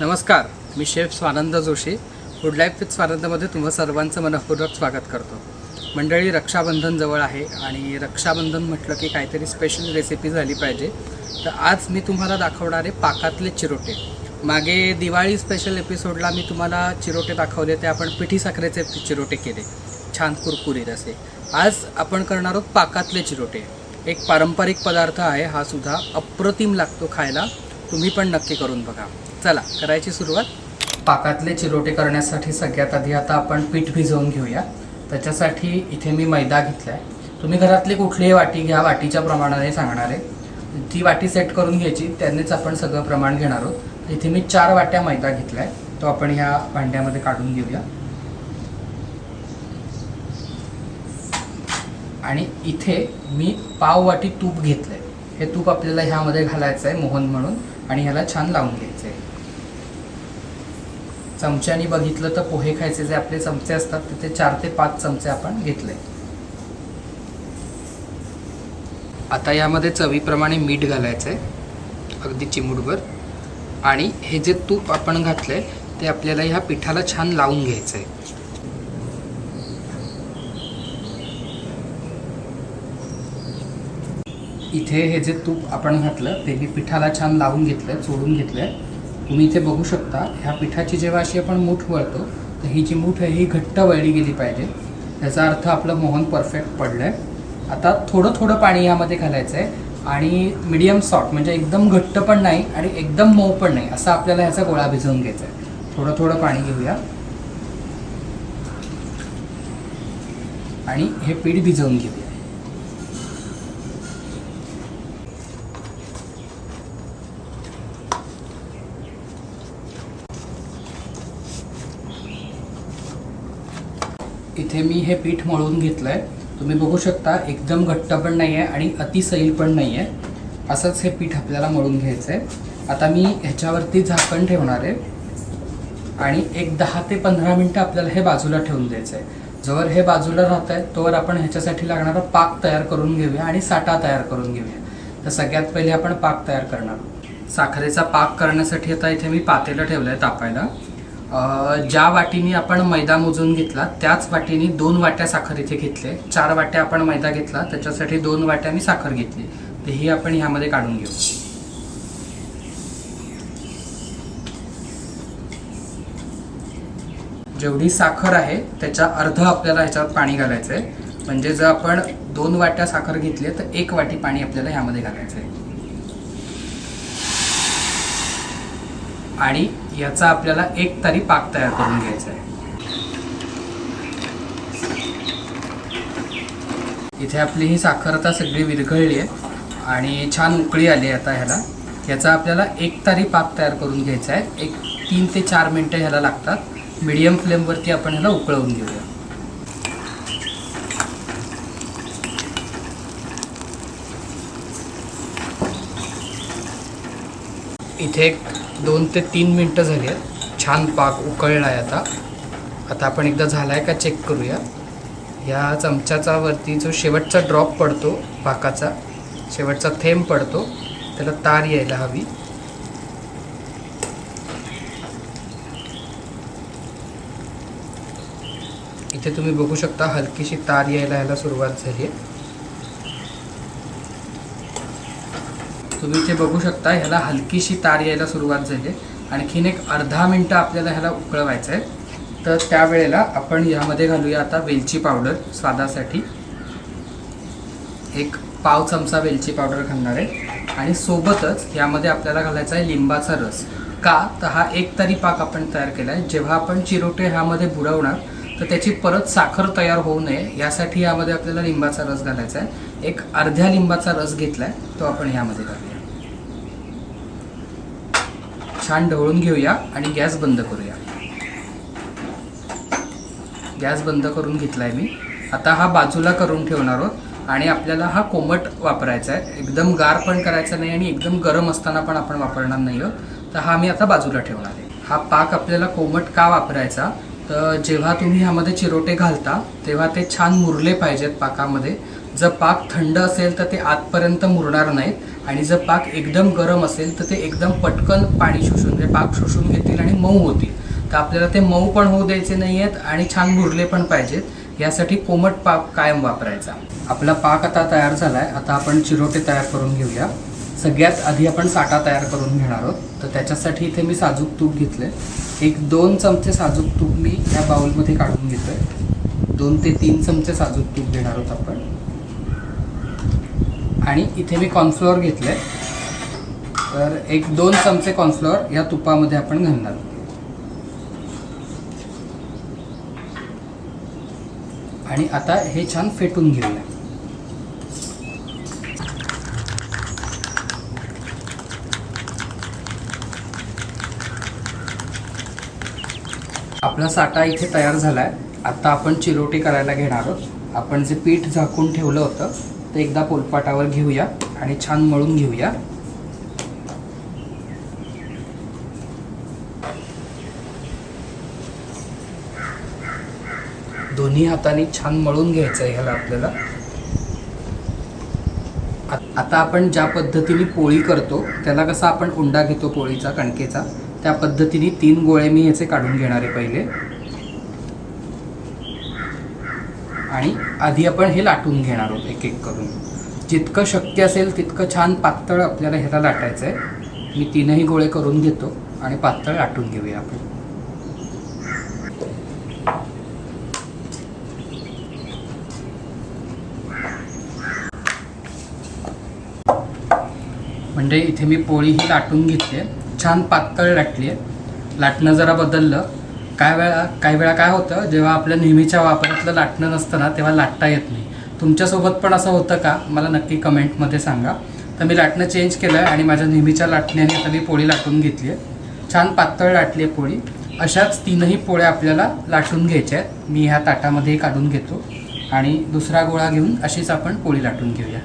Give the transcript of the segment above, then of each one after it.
नमस्कार मी chef Swanand Joshi. Food life with स्वानंदमध्ये तुम्हा सर्वांचं मनपूर्वक स्वागत करतो. मंडळी रक्षाबंधन जवळ आहे आणि रक्षाबंधन म्हटलं की काहीतरी स्पेशल रेसिपी झाली पाहिजे. तर आज मी तुम्हाला दाखवणारे पाकातले चिरोटे. मागे दिवाळी स्पेशल एपिसोडला मी तुम्हाला चिरोटे दाखवले ते आपण पिठी साखरेचे चिरोटे केले. छान कुरकुरीत असे. आज आपण करणार आहोत पाकातले चिरोटे. एक पारंपरिक पदार्थ आहे हा सुद्धा अप्रतिम लागतो खायला. तुम्ही पण नक्की करून बघा. चला करायची सुरुवात? पाकातले चिरोटे करण्यासाठी सगळ्यात आधी आता आपण पीठ भिजवून घेऊया. त्याच्यासाठी इथे मी मैदा घेतला आहे तुम्ही घरातली कुठलीही वाटी घ्या वाटीच्या प्रमाणाने सांगणार आहे. ती वाटी सेट करून घ्यायची त्यांनीच आपण सगळं प्रमाण घेणार आहोत. इथे मी चार वाट्या मैदा घेतला आहे तो आपण ह्या भांड्यामध्ये काढून घेऊया. आणि इथे मी पाव वाटी तूप घेतलं आहे हे तूप आपल्याला ह्यामध्ये घालायचं आहे मोहन म्हणून आणि ह्याला छान लावून घ्यायचं चमच्याने बघितलं तर पोहे खायचे जे आपले चमचे असतात तिथे चार ते पाच चमचे आपण घेतले. आता यामध्ये चवीप्रमाणे मीठ घालायचं आहे अगदी चिमूटभर. आणि हे जे तूप आपण घातलं आहे ते आपल्याला ह्या पिठाला छान लावून घ्यायचं आहे इथे हे जे तूप आपण घातलं ते मी पिठाला छान लावून घेतलं चोडून आहे तुम्ही इथे बघू शकता ह्या पिठाची जेव्हा अशी आपण मूठ वळतो तर ही जी मूठ आहे ही घट्ट वळली गेली पाहिजे. याचा अर्थ आपलं मोहन परफेक्ट पडलं आहे आता थोडं थोडं पाणी यामध्ये घालायचं आहे आणि मिडियम सॉफ्ट म्हणजे एकदम घट्ट पण नाही आणि एकदम मऊ पण नाही असं आपल्याला ह्याचा गोळा भिजवून घ्यायचा आहे थोडं थोडं पाणी घेऊया. आणि हे पीठ भिजवून घेऊया. इथे मी हे पीठ मळून घेतलंय. तुम्ही बघू शकता एकदम घट्ट पण नाही आहे आणि अतिसैल पण नाही आहे असंच हे पीठ आपल्याला मळून घ्यायचं आहे आता मी ह्याच्यावरती झाकण ठेवणार आहे. आणि एक दहा ते पंधरा मिनटं आपल्याला हे बाजूला ठेवून द्यायचं आहे जोवर हे बाजूला राहत आहे तोवर आपण ह्याच्यासाठी लागणारा पाक तयार करून घेऊया आणि साठा तयार करून घेऊया. तर सगळ्यात पहिले आपण पाक तयार करणार. साखरेचा पाक करण्यासाठी आता इथे मी पातेलं ठेवलं आहे तापायला. ज्या वाटीने आपण मैदा मोजून घेतला त्याच वाटीने दोन वाट्या साखर इथे घेतले. चार वाट्या आपण मैदा घेतला त्याच्यासाठी दोन वाट्या मी साखर घेतली. तर ही आपण ह्यामध्ये काढून घेऊ. जेवढी साखर आहे त्याच्या अर्ध आपल्याला ह्याच्यात पाणी घालायचं आहे म्हणजे जर आपण दोन वाट्या साखर घेतली तर एक वाटी पाणी आपल्याला ह्यामध्ये घालायचं आहे आणि याचा आपल्याला एक तरी पाक तयार करून घ्यायचा आहे. इथे आपली ही साखर आता सगळी विरघळली आहे आणि छान उकळी आली आहे आता ह्याला. याचा आपल्याला एक तारी पाक तयार करून घ्यायचा आहे. एक तीन ते चार मिनटं ह्याला लागतात. मीडियम फ्लेमवरती आपण ह्याला उकळवून घेऊया. इथे एक दोन ते तीन मिनटं झाली आहेत. छान पाक उकळला आहे आता. आता आपण एकदा झाला आहे का चेक करूया. ह्या चमच्याचा वरती जो शेवटचा ड्रॉप पडतो पाकाचा शेवटचा थेंब पडतो त्याला तार यायला हवी. इथे तुम्ही बघू शकता हलकीशी तार यायला यायला सुरुवात झाली आहे. तुम्ही इथे बघू शकता ह्याला हलकीशी तार यायला सुरुवात झाली. आणखीन एक अर्धा मिनटं आपल्याला ह्याला उकळवायचं आहे तर त्यावेळेला आपण यामध्ये घालूया आता वेलची पावडर स्वादासाठी. एक पाव चमचा वेलची पावडर घालणार आहे. आणि सोबतच यामध्ये आपल्याला घालायचा आहे लिंबाचा रस. का? तर हा एक तरी पाक आपण तयार केला आहे जेव्हा आपण चिरोटे ह्यामध्ये बुडवणार तर त्याची परत साखर तयार होऊ नये. यासाठी यामध्ये आपल्याला लिंबाचा रस घालायचा आहे एक अर्ध्या लिंबाचा रस घेतला आहे तो आपण ह्यामध्ये घालूया. छान ढवळून घेऊया आणि गॅस बंद करूया. गॅस बंद करून घेतलाय मी. आता हा बाजूला करून ठेवणार आहोत आणि आपल्याला हा कोमट वापरायचा आहे. एकदम गार पण करायचा नाही आणि एकदम गरम असताना पण आपण वापरणार नाही आहोत. तर हा मी आता बाजूला ठेवणार आहे. हा पाक आपल्याला कोमट का वापरायचा? तर जेव्हा तुम्ही ह्यामध्ये चिरोटे घालता तेव्हा ते छान मुरले पाहिजेत पाकामध्ये. जर पाक थंड असेल तर ते आतपर्यंत मुरणार नाहीत. आणि जर पाक एकदम गरम असेल तर ते एकदम पटकन पाणी शोषून म्हणजे पाक शोषून घेतील आणि मऊ होतील. तर आपल्याला ते मऊ पण होऊ द्यायचे नाही आहेत आणि छान भुरले पण पाहिजेत. यासाठी कोमट पाक कायम वापरायचा. आपला पाक आता तयार झाला आहे आता आपण चिरोटे तयार करून घेऊया. सगळ्यात आधी आपण साठा तयार करून घेणार आहोत. तर त्याच्यासाठी इथे मी साजूक तूप घेतलं आहे एक दोन चमचे साजूक तूप मी या बाउलमध्ये काढून घेतोय दोन ते तीन चमचे साजूक तूप घेणार आहोत आपण. आणि इथे मी कॉर्नफ्लॉवर घेतले तर एक दोन चमचे कॉर्नफ्लोअर या तुपामध्ये आपण घालणार आणि आता हे छान फेटून घेऊया. आपला साठा इथे तयार झाला आहे आता आपण चिरोटी करायला घेणार आहोत. आपण जे पीठ झाकून ठेवलं होतं तर एकदा पोलपाटावर घेऊया आणि छान मळून घेऊया. दोन्ही हाताने छान मळून घ्यायचं आहे ह्याला आपल्याला. आता आपण ज्या पद्धतीने पोळी करतो त्याला कसा आपण उंडा घेतो पोळीचा कणकेचा त्या पद्धतीने तीन गोळे मी ह्याचे काढून घेणार आहे पहिले. आणि आधी आपण हे लाटून घेणार आहोत एक एक करून. जितकं शक्य असेल तितकं छान पातळ आपल्याला ह्याला लाटायचं आहे मी तीनही गोळे करून घेतो आणि पातळ लाटून घेऊया आपण. म्हणजे इथे मी पोळी ही लाटून घेतली आहे. छान पातळ लाटली आहे. लाटणं जरा बदललं. काय वेळा काही वेळा काय होतं जेव्हा आपल्या नेहमीच्या वापरातलं लाटणं नसतं ना तेव्हा लाटता येत नाही. तुमच्यासोबत पण असं होतं का? मला नक्की कमेंटमध्ये सांगा. तर मी लाटणं चेंज केलं आहे आणि माझ्या नेहमीच्या लाटण्याने आता मी पोळी लाटून घेतली आहे. छान पातळ लाटली आहे पोळी. अशाच तीनही पोळ्या आपल्याला लाटून घ्यायच्या आहेत. मी ह्या ताटामध्ये काढून घेतो. आणि दुसरा गोळा घेऊन अशीच आपण पोळी लाटून घेऊया.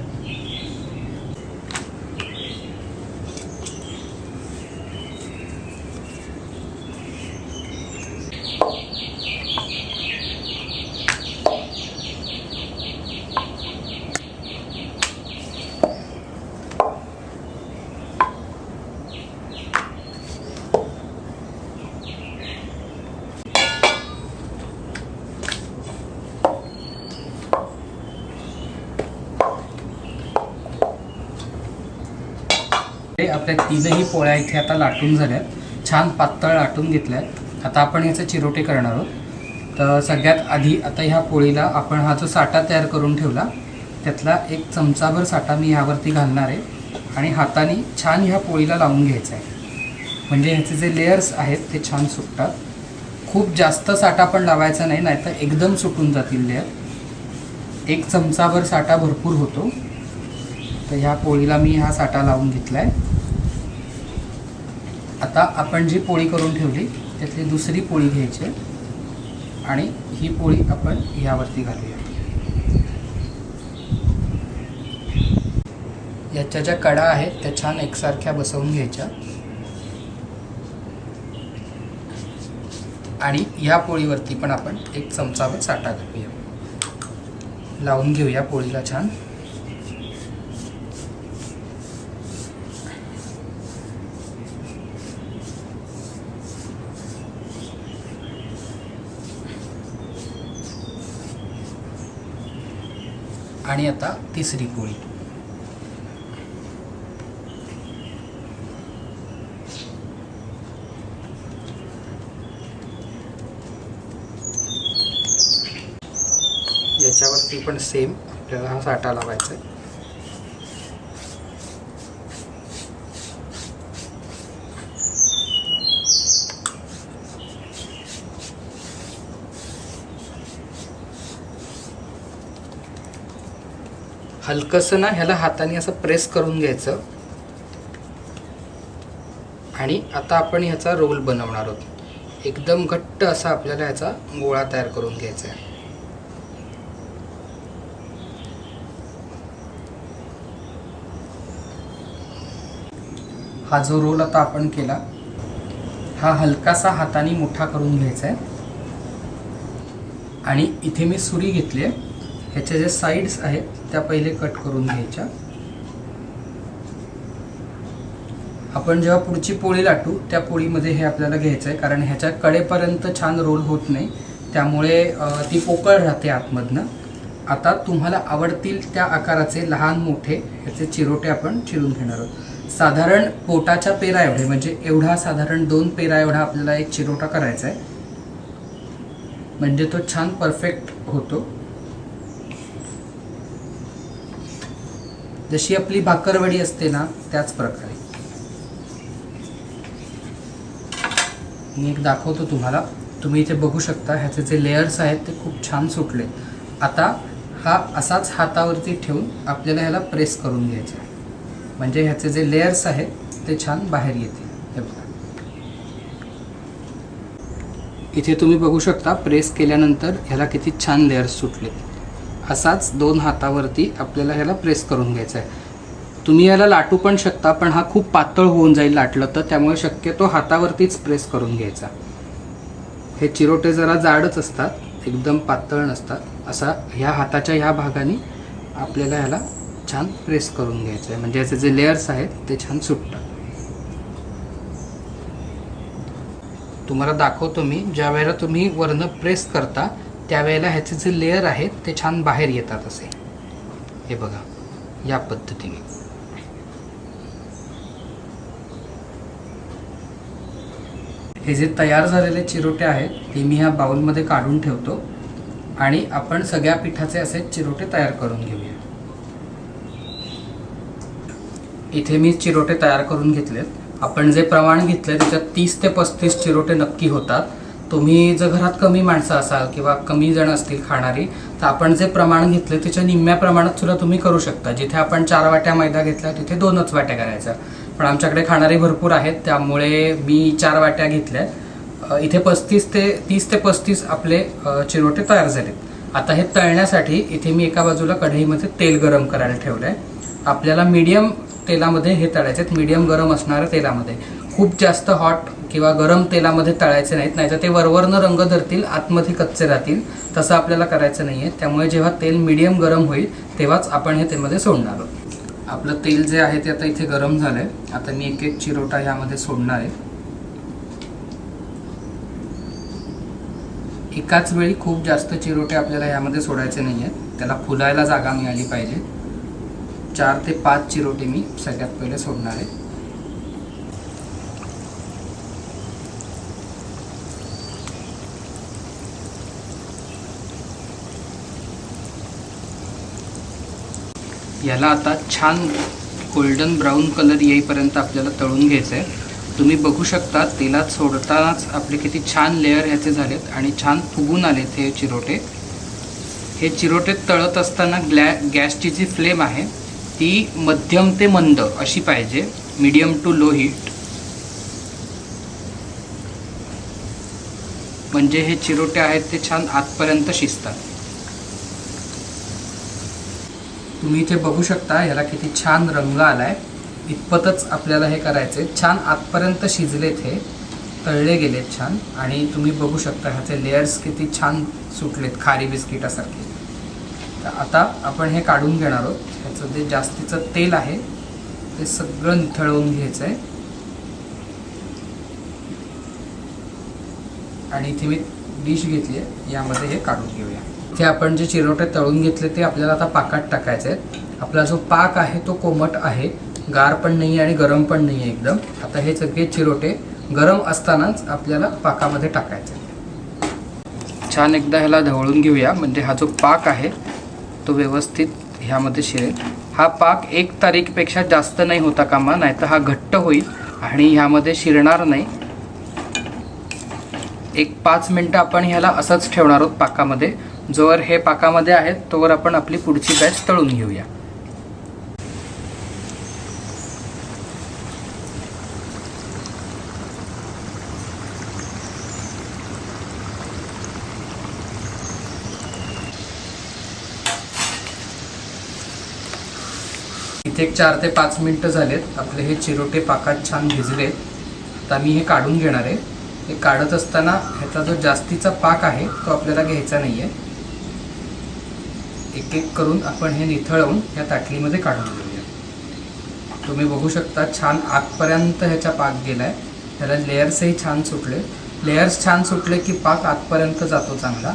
आपल्या तीनही पोळ्या इथे आता लाटून झाल्या छान पातळ लाटून घेतल्या आता आपण ह्याचे चिरोटे करणार आहोत. तर सगळ्यात आधी आता ह्या पोळीला आपण हा जो साठा तयार करून ठेवला त्यातला एक चमचाभर साठा मी ह्यावरती घालणार आहे आणि हाताने छान ह्या पोळीला लावून घ्यायचं आहे. म्हणजे ह्याचे जे लेयर्स आहेत ते छान सुटतात खूप जास्त साठा पण लावायचा नाही नाहीतर एकदम सुटून जातील लेअर एक चमचाभर साठा भरपूर होतो. तर ह्या पोळीला मी हा साठा लावून घेतला आहे आता आपण जी पोळी करून ठेवली त्यातली दुसरी पोळी घ्यायची आणि ही पोळी आपण ह्यावरती घालूया. याच्या ज्या कडा आहेत त्या छान एकसारख्या बसवून घ्यायच्या. आणि या पोळीवरती पण आपण एक चमचाभर साठा घालूया. लावून घेऊया पोळीला छान. आणि आता तिसरी पोळी याच्यावरती पण सेम आपल्याला हा साठा लावायचा आहे हलकंसं ना ह्याला हाताने असं प्रेस करून घ्यायचं. आणि आता आपण ह्याचा रोल बनवणार आहोत. एकदम घट्ट असा आपल्याला ह्याचा गोळा तयार करून घ्यायचा आहे. हा जो रोल आता आपण केला हा हलकासा हाताने मोठा करून घ्यायचा आहे. आणि इथे मी सुरी घेतली आहे. ह्याच्या ज्या साईड्स आहेत त्या पहिले कट करून घ्यायच्या. आपण जेव्हा पुढची पोळी लाटू त्या पोळीमध्ये हे आपल्याला घ्यायचं आहे कारण ह्याच्या कडेपर्यंत छान रोल होत नाही. त्यामुळे ती पोकळ राहते आतमधनं. आता तुम्हाला आवडतील त्या आकाराचे लहान मोठे ह्याचे चिरोटे आपण चिरून घेणार आहोत. साधारण पोटाच्या पेरा एवढे म्हणजे एवढा साधारण दोन पेरा एवढा आपल्याला एक चिरोटा करायचा आहे म्हणजे तो छान परफेक्ट होतो. जशी आपली भाकरवडी असते ना त्याच प्रकारे. मी एक दाखवतो तुम्हाला. तुम्ही इथे बघू शकता ह्याचे जे लेयर्स आहेत ते खूप छान सुटले. आता हा असाच हातावरती ठेवून आपल्याला ह्याला प्रेस करून घ्यायचा आहे. म्हणजे ह्याचे जे लेयर्स आहेत ते छान बाहेर येतील. हे बघा. इथे तुम्ही बघू शकता प्रेस केल्यानंतर ह्याला किती छान लेयर्स सुटले असाच दोन हातावरती आपल्याला ह्याला प्रेस करून घ्यायचा आहे. तुम्ही याला लाटू पण शकता पण हा खूप पातळ होऊन जाईल लाटलं तर त्यामुळे शक्यतो हातावरतीच प्रेस करून घ्यायचा. हे चिरोटे जरा जाडच असतात एकदम पातळ नसतात. असा ह्या हाताच्या ह्या भागाने आपल्याला ह्याला छान प्रेस करून घ्यायचं आहे. म्हणजे याचे जे लेयर्स आहेत ते छान सुटतात. तुम्हाला दाखवतो मी ज्या वेळेला तुम्ही वरनं प्रेस करता त्यावेळेला ह्याचे जे लेअर आहेत ते छान बाहेर येतात असे. हे बघा या पद्धतीने. हे जे तयार झालेले चिरोटे आहेत ते मी ह्या बाउलमध्ये काढून ठेवतो आणि आपण सगळ्या पिठाचे असे चिरोटे तयार करून घेऊया. इथे मी चिरोटे तयार करून घेतलेत. आपण जे प्रमाण घेतले त्याच्यात तीस ते पस्तीस चिरोटे नक्की होतात. तुम्ही जर घरात कमी माणसं असाल किंवा कमी जण असतील खाणारी तर आपण जे प्रमाण घेतलं त्याच्या निम्म्या प्रमाणात सुद्धा तुम्ही करू शकता. जिथे आपण चार वाट्या मैदा घेतला तिथे दोनच वाट्या करायच्या. पण आमच्याकडे खाणारे भरपूर आहेत त्यामुळे मी चार वाट्या घेतल्या. इथे पस्तीस ते तीस ते पस्तीस आपले चिरोटे तयार झालेत. आता हे तळण्यासाठी इथे मी एका बाजूला कढईमध्ये तेल गरम करायला ठेवलं आहे आपल्याला मीडियम तेलामध्ये हे तळायचे आहेत मीडियम गरम असणाऱ्या तेलामध्ये. खूप जास्त हॉट किंवा गरम तेलामध्ये तळायचे नाहीत नाहीतर ते वरवरनं रंग धरतील आतमध्ये कच्चे राहतील. तसं आपल्याला करायचं नाही आहे त्यामुळे जेव्हा तेल मिडियम गरम होईल तेव्हाच आपण हे तेलमध्ये सोडणार आहोत. आपलं तेल जे आहे ते आता इथे गरम झालं आहे आता मी एक एक चिरोटा ह्यामध्ये सोडणार आहे. एकाच वेळी खूप जास्त चिरोटे आपल्याला यामध्ये सोडायचे नाही आहेत त्याला फुलायला जागा मिळाली पाहिजे. चार ते पाच चिरोटे मी सगळ्यात पहिले सोडणार आहे. याला आता छान गोल्डन ब्राऊन कलर येईपर्यंत आपल्याला तळून घ्यायचं आहे तुम्ही बघू शकता तेलात सोडतानाच आपले किती छान लेअर ह्याचे झालेत आणि छान फुगून आलेत हे चिरोटे. हे चिरोटे तळत असताना ग्लॅ गॅसची जी फ्लेम आहे ती मध्यम ते मंद अशी पाहिजे. मीडियम टू लो हीट म्हणजे हे चिरोटे आहेत ते छान आतपर्यंत शिजतात. तुम्ही इथे बघू शकता ह्याला किती छान रंग आलाय. इतपतच आपल्याला हे करायचे छान आतपर्यंत शिजलेत हे. तळले गेलेत छान. आणि तुम्ही बघू शकता ह्याचे लेयर्स किती छान सुटलेत. खारी बिस्किटासारखे तर आता आपण हे काढून घेणार आहोत. ह्याचं जे जास्तीचं तेल आहे ते सगळं निथळवून घ्यायचं आहे आणि इथे मी डिश घेतली आहे यामध्ये हे काढून घेऊया. ते आपण जे चिरोटे तळून घेतले ते आपल्याला आता पाकात टाकायचे आहेत. आपला जो पाक आहे तो कोमट आहे. गार पण नाही आणि गरम पण नाही आहे एकदम. आता हे सगळे चिरोटे गरम असतानाच आपल्याला पाकामध्ये टाकायचे छान एकदा ह्याला ढवळून घेऊया. म्हणजे हा जो पाक आहे तो व्यवस्थित ह्यामध्ये शिरेल. हा पाक एक तारीखपेक्षा जास्त नाही होता कामा नाही तर हा घट्ट होईल आणि ह्यामध्ये शिरणार नाही. एक पाच मिनटं आपण ह्याला असंच ठेवणार आहोत पाकामध्ये. जोवर हे पाकामध्ये आहेत तोवर आपण आपली पुढची बॅच तळून घेऊया. इथे एक चार ते पाच मिनटं झालेत. आपले हे चिरोटे पाकात छान भिजलेत. आता मी हे काढून घेणार आहे. हे काढत असताना ह्याचा जो जास्तीचा पाक आहे तो आपल्याला घ्यायचा नाही आहे एक एक करून आपण हे निथळवून या ताटलीमध्ये काढून घेऊया तुम्ही बघू शकता छान आतपर्यंत ह्याचा पाक गेलाय. त्याला लेयर्सही छान सुटले. लेयर्स छान सुटले की पाक आतपर्यंत जातो चांगला.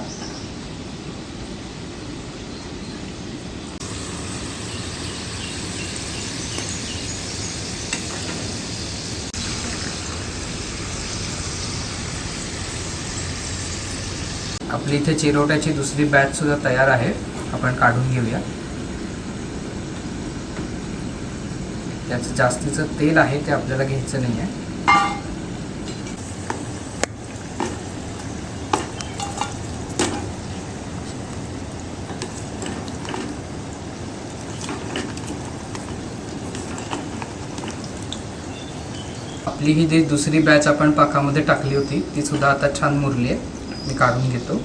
आपली इथे चिरोट्याची दुसरी बॅच सुद्धा तयार आहे. आपण काढून घेऊया. त्याचं जास्तीचं तेल आहे ते आपल्याला घ्यायचं नाही आहे आपली ही जी दुसरी बॅच आपण पाकामध्ये टाकली होती ती सुद्धा आता छान मुरली आहे मी काढून घेतो.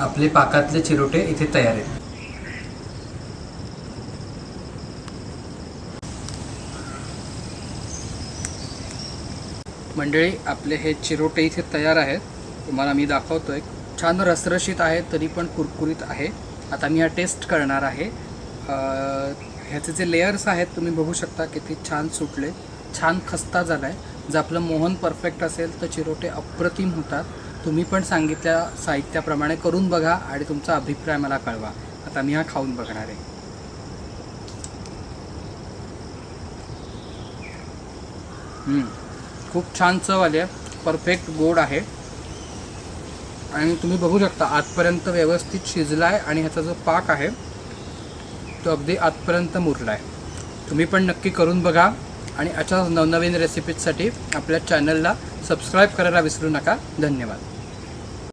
आपले पाकातले चिरोटे इथे तयार आहेत. मंडळी आपले हे चिरोटे इथे तयार आहेत. तुम्हाला मी दाखवतोय. छान रसरशीत आहे तरी पण कुरकुरीत आहे. आता मी हा टेस्ट करणार आहे. ह्याचे जे लेयर्स आहेत तुम्ही बघू शकता किती छान सुटले. छान खस्ता झाला आहे जर आपलं मोहन परफेक्ट असेल तर चिरोटे अप्रतिम होतात. तुम्ही पण सांगितल्या साहित्याप्रमाणे करून बघा आणि तुमचा अभिप्राय मला कळवा. आता मी हा खाऊन बघणार आहे. खूप छान चव आली आहे. परफेक्ट गोड आहे. आणि तुम्ही बघू शकता आतपर्यंत व्यवस्थित शिजला आहे आणि ह्याचा जो पाक आहे तो अगदी आतपर्यंत मुरला आहे तुम्ही पण नक्की करून बघा. आणि अशाच नवनवीन रेसिपीजसाठी आपल्या चॅनलला सबस्क्राईब करायला विसरू नका. धन्यवाद.